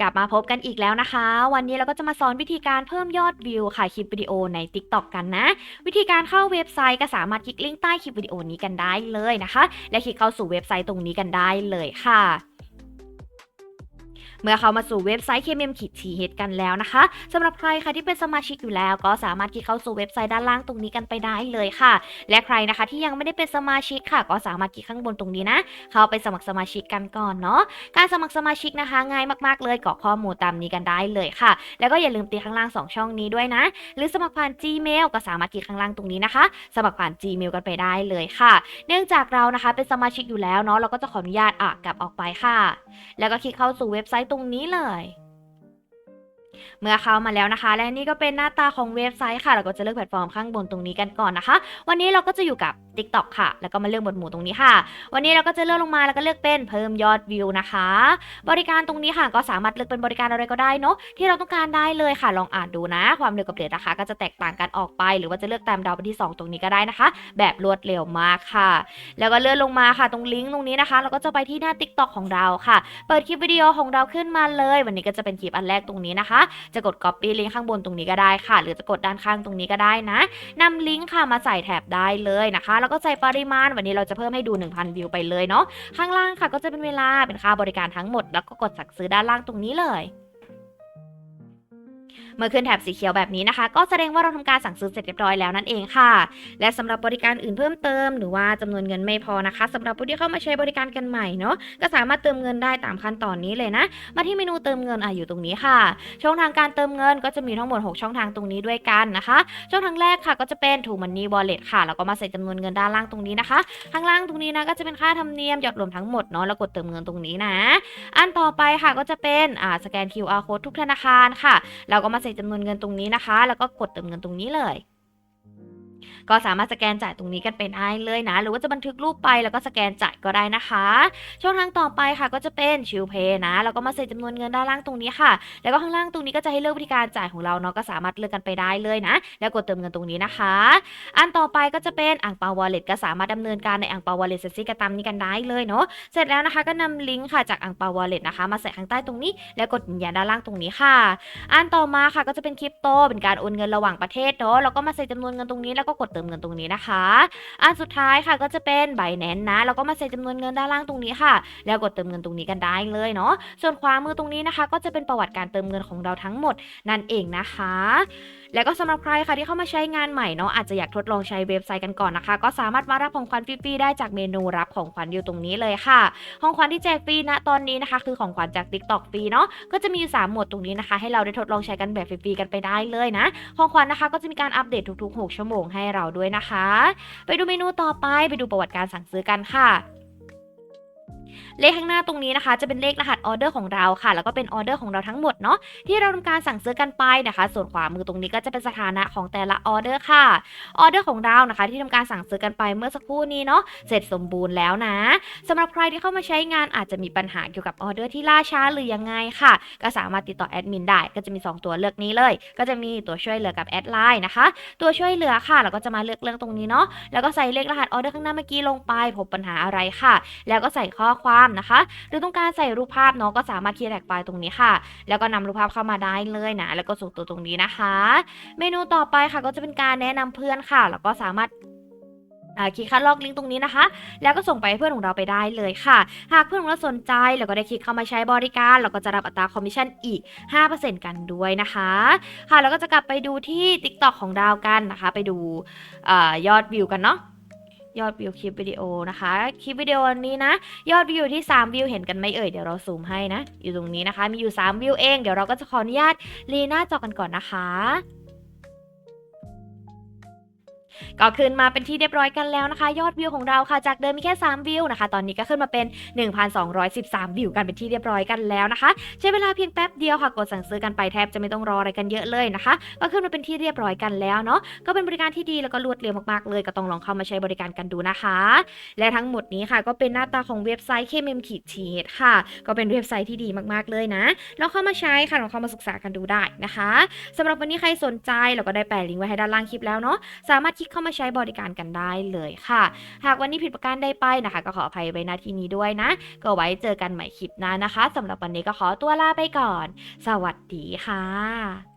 กลับมาพบกันอีกแล้วนะคะ วันนี้เราก็จะมาสอนวิธีการเพิ่มยอดวิวค่ะคลิปวิดีโอใน TikTok กันนะ วิธีการเข้าเว็บไซต์ก็สามารถคลิกลิงก์ใต้คลิปวิดีโอนี้กันได้เลยนะคะ และคลิกเข้าสู่เว็บไซต์ตรงนี้กันได้เลยค่ะ เมื่อเข้ามาสู่เว็บไซต์ KMM ขีดทีเฮดกันแล้วนะคะสำหรับใครค่ะที่เป็นสมาชิกอยู่แล้ว ก็สามารถคลิกเข้าสู่เว็บไซต์ด้านล่างตรงนี้กันไปได้เลยค่ะ และใครนะคะที่ยังไม่ได้เป็นสมาชิกค่ะ ก็สามารถคลิกข้างบนตรงนี้นะ เข้าไปสมัครสมาชิกกันก่อนเนาะการสมัครสมาชิกนะคะ ง่ายมากๆเลยกรอกข้อมูลตามนี้กันได้เลยค่ะ แล้วก็อย่าลืมตีข้างล่าง 2 ช่องนี้ด้วยนะ หรือสมัครผ่าน Gmail ก็สามารถคลิกข้างล่างตรงนี้นะคะ สมัครผ่าน Gmail กันไปได้เลยค่ะ เนื่องจากเรานะคะเป็นสมาชิกอยู่แล้วเนาะเราก็จะขออนุญาตอะกลับออกไปค่ะ แล้วก็คลิกเข้าสู่เว็บไซต์ตรงนี้เลย เมื่อเข้ามาแล้วนะคะ และนี่ก็เป็นหน้าตาของเว็บไซต์ค่ะ เราก็จะเลือกแพลตฟอร์มข้างบนตรงนี้กันก่อนนะคะ วันนี้เราก็จะอยู่กับ TikTok ค่ะ แล้วก็มาเลือกหมวดหมู่ตรงนี้ค่ะ วันนี้เราก็จะเลือกลงมาแล้วก็เลือกเป็นเพิ่มยอดวิวนะคะ บริการตรงนี้ค่ะก็สามารถเลือกเป็นบริการอะไรก็ได้เนาะที่เราต้องการได้เลยค่ะ ลองอ่านดูนะ ความเร็วกับเรทราคาก็จะแตกต่างกันออกไป หรือว่าจะเลือกตามดาวไปที่ 2 ตรงนี้ก็ได้นะคะ แบบรวดเร็วมากค่ะ แล้วก็เลื่อนลงมาค่ะ ตรงลิงก์ตรงนี้นะคะ เราก็จะไปที่หน้า TikTok ของเราค่ะ เปิดคลิปวิดีโอของเราขึ้นมาเลย วันนี้ก็จะเป็นคลิปอันแรกตรงนี้นะคะ จะกด copy ลิงก์ข้างบนตรงนี้ก็ได้ค่ะ หรือจะกดด้านข้างตรงนี้ก็ได้นะนำลิงก์ค่ะมาใส่แท็บได้เลยนะคะแล้วก็ใส่ปริมาณ วันนี้เราจะเพิ่มให้ดู 1,000 วิวไปเลยเนาะข้างล่างค่ะก็จะเป็นเวลาเป็นค่าบริการทั้งหมด แล้วก็กดสั่งซื้อด้านล่างตรงนี้เลย เมื่อขึ้นแถบสีเขียวแบบนี้นะคะ ก็แสดงว่าเราทำการสั่งซื้อเสร็จเรียบร้อยแล้วนั่นเองค่ะ และสำหรับบริการอื่นเพิ่มเติม หรือว่าจำนวนเงินไม่พอนะคะสำหรับผู้ที่เข้ามาใช้บริการกันใหม่เนาะก็สามารถเติมเงินได้ตามขั้นตอนนี้เลยนะ มาที่เมนูเติมเงินอะอยู่ตรงนี้ค่ะ ช่องทางการเติมเงินก็จะมีทั้งหมด 6 ช่องทางตรงนี้ด้วยกันนะคะ ช่องทางแรกค่ะก็จะเป็น True Money Wallet ค่ะแล้วก็มาใส่จำนวนเงินด้านล่างตรงนี้นะคะ ข้างล่างตรงนี้นะก็จะเป็นค่าธรรมเนียมหยอดรวมทั้งหมดเนาะแล้วกดเติมเงินตรงนี้นะ อันต่อไปค่ะก็จะเป็นอ่าสแกน QR code ทุกธนาคารค่ะ เราก็มาใส่จำนวนเงินตรงนี้นะคะ แล้วก็กดเติมเงินตรงนี้เลย ก็สามารถสแกนจ่ายตรงนี้กันเป็นได้เลยนะ หรือว่าจะบันทึกรูปไปแล้วก็สแกนจ่ายก็ได้นะคะ ช่องทางต่อไปค่ะก็จะเป็นชิลเพย์นะแล้วก็มาใส่จำนวนเงินด้านล่างตรงนี้ค่ะ แล้วก็ข้างล่างตรงนี้ก็จะให้เลือกวิธีการจ่ายของเราเนาะก็สามารถเลือกกันไปได้เลยนะ แล้วกดเติมเงินตรงนี้นะคะ อันต่อไปก็จะเป็นอ่างเปาวอลเล็ตก็สามารถดำเนินการในอ่างเปาวอลเล็ตเซซี่กระตามนี้กันได้เลยเนาะเสร็จแล้วนะคะก็นำลิงก์ค่ะจากอ่างเปาวอลเล็ตนะคะมาใส่ข้างใต้ตรงนี้ แล้วกดยืนยันด้านล่างตรงนี้ค่ะ อันต่อมาค่ะก็จะเป็นคริปโตเป็นการโอนเงินระหว่างประเทศเนาะแล้วก็มาใส่จำนวนเงินตรงนี้แล้วก็กดเติมเงินตรงนี้นะคะอันสุดท้ายค่ะก็จะเป็นไบแนนนะแล้วก็มาใส่จำนวนเงินด้านล่างตรงนี้ค่ะ แล้วกดเติมเงินตรงนี้กันได้เลยเนาะส่วนขวามือตรงนี้นะคะ ก็จะเป็นประวัติการเติมเงินของเราทั้งหมดนั่นเองนะคะ แล้วก็สำหรับใครค่ะที่เข้ามาใช้งานใหม่เนาะอาจจะอยากทดลองใช้เว็บไซต์กันก่อนนะคะ ก็สามารถมารับของขวัญฟรีๆได้จากเมนูรับของขวัญอยู่ตรงนี้เลยค่ะของขวัญที่แจกฟรีณตอนนี้นะคะ คือของขวัญจาก TikTok ฟรีเนาะก็จะมีอยู่3หมวดตรงนี้นะคะ ให้เราได้ทดลองใช้กันแบบฟรีๆกันไปได้เลยนะของขวัญนะคะ ก็จะมีการอัปเดตทุกๆ 6 ชั่วโมงให้เราด้วยนะคะ ไปดูเมนูต่อไปไปดูประวัติการสั่งซื้อกันค่ะ เลขข้างหน้าตรงนี้นะคะ จะเป็นเลขรหัสออเดอร์ของเราค่ะ แล้วก็เป็นออเดอร์ของเราทั้งหมดเนาะที่เราทำการสั่งซื้อกันไปนะคะ ส่วนขวามือตรงนี้ก็จะเป็นสถานะของแต่ละออเดอร์ค่ะออเดอร์ของเรานะคะ ที่ทำการสั่งซื้อกันไปเมื่อสักครู่นี้เนาะเสร็จสมบูรณ์แล้วนะสำหรับใครที่เข้ามาใช้งานอาจจะมีปัญหาเกี่ยวกับออเดอร์ที่ล่าช้าหรือยังไงค่ะ ก็สามารถติดต่อแอดมินได้ก็จะมี 2 ตัวเลือกนี้เลย ก็จะมีตัวช่วยเหลือกับแอดไลน์นะคะ ตัวช่วยเหลือค่ะเราก็จะมาเลือกเรื่องตรงนี้เนาะแล้วก็ใส่เลขรหัสออเดอร์ข้างหน้าเมื่อกี้ลงไปพบปัญหาอะไรค่ะ แล้วก็ใส่ข้อความนะคะ หรือต้องการใส่รูปภาพเนาะก็สามารถคีย์แท็กไฟล์ตรงนี้ค่ะ แล้วก็นำรูปภาพเข้ามาได้เลยนะ แล้วก็ส่งตัวตรงนี้นะคะ เมนูต่อไปค่ะก็จะเป็นการแนะนำเพื่อนค่ะ แล้วก็สามารถอ่าคลิกคัดลอกลิงก์ตรงนี้นะคะ แล้วก็ส่งไปให้เพื่อนของเราไปได้เลยค่ะ หากเพื่อนของเราสนใจแล้วก็ได้คลิกเข้ามาใช้บริการ เราก็จะรับอัตราคอมมิชชั่นอีก 5%กันด้วยนะคะ ค่ะ แล้วก็จะกลับไปดูที่ TikTok ของดาวกันนะคะ ไปดูอยอดวิวกันเนาะ ยอดวิวคลิปวิดีโอนะคะ คลิปวิดีโอนี้นะ ยอดวิวที่ 3 วิวเห็นกันไหมเอ่ย เดี๋ยวเราซูมให้นะ อยู่ตรงนี้นะคะ มีอยู่ 3 วิวเอง เดี๋ยวเราก็จะขออนุญาตลีหน้าจอกันก่อนนะคะ ก็ขึ้นมาเป็นที่เรียบร้อยกันแล้วนะคะ ยอดวิวของเราค่ะจากเดิมมีแค่ 3 วิวนะคะ ตอนนี้ก็ขึ้นมาเป็น 1,213 วิวกันเป็นที่เรียบร้อยกันแล้วนะคะ ใช้เวลาเพียงแป๊บเดียวค่ะกดสั่งซื้อกันไปแทบจะไม่ต้องรออะไรกันเยอะเลยนะคะ ก็ขึ้นมาเป็นที่เรียบร้อยกันแล้วเนาะก็เป็นบริการที่ดีแล้วก็รวดเร็วมากๆเลยก็ต้องลองเข้ามาใช้บริการกันดูนะคะ และทั้งหมดนี้ค่ะ ก็เป็นหน้าตาของเว็บไซต์ KMM ขีดทีค่ะ ก็เป็นเว็บไซต์ที่ดีมากๆเลยนะลองเข้ามาใช้ค่ะลองเข้ามาศึกษากันดูได้นะคะสำหรับวันนี้ใครสนใจเราก็ได้แปะลิงก์ไว้ให้ด้านล่างคลิปแล้วเนาะสามารถคลิกเข้ามาใช้บริการกันได้เลยค่ะ หากวันนี้ผิดประการใดไปนะคะ ก็ขออภัยไว้าที่นี้ด้วยนะ ก็ไว้เจอกันใหม่คลิปหน้านะคะสำหรับวันนี้ก็ขอตัวลาไปก่อน สวัสดีค่ะ